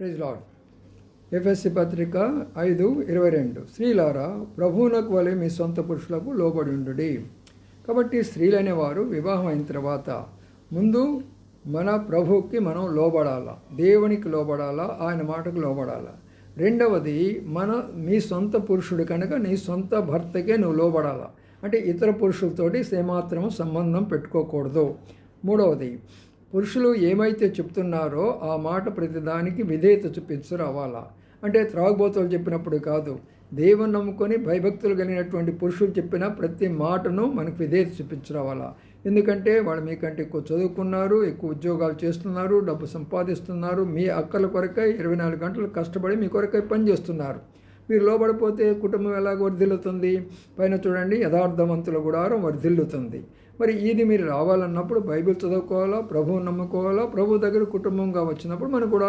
Praise lord FSC పత్రిక ఐదు ఇరవై రెండు. స్త్రీలారా ప్రభువునకు వలె మీ సొంత పురుషులకు లోబడి ఉండుడి. కాబట్టి స్త్రీలనే వారు వివాహం అయిన తర్వాత ముందు మన ప్రభువుకి మనం లోబడాలా? దేవునికి లోబడాలా? ఆయన మాటకు లోబడాలా? రెండవది మన మీ సొంత పురుషుడు కనుక నీ సొంత భర్తకే నువ్వు లోబడాలా? అంటే ఇతర పురుషులతోటి ఏమాత్రం సంబంధం పెట్టుకోకూడదు. మూడవది పురుషులు ఏమైతే చెప్తున్నారో ఆ మాట ప్రతిదానికి విధేయత చూపించు రావాలా. అంటే త్రాగుబోతులు చెప్పినప్పుడు కాదు దేవుని నమ్ముకొని భయభక్తులు కలిగినటువంటి పురుషులు చెప్పిన ప్రతి మాటను మనకు విధేయత చూపించు రావాలా. ఎందుకంటే వాళ్ళు మీకంటే ఎక్కువ చదువుకున్నారు ఎక్కువ ఉద్యోగాలు చేస్తున్నారు డబ్బు సంపాదిస్తున్నారు మీ అక్కల కొరకై ఇరవై నాలుగు గంటలు కష్టపడి మీ కొరకై పనిచేస్తున్నారు మీరు లోబడిపోతే కుటుంబం ఎలాగ వర్ధిల్లుతుంది? పైన చూడండి యథార్థవంతుల గుడారం వర్ధిల్లుతుంది. మరి ఇది మీరు రావాలన్నప్పుడు బైబిల్ చదువుకోవాలా? ప్రభువు నమ్ముకోవాలా? ప్రభు దగ్గర కుటుంబంగా వచ్చినప్పుడు మన గుడారం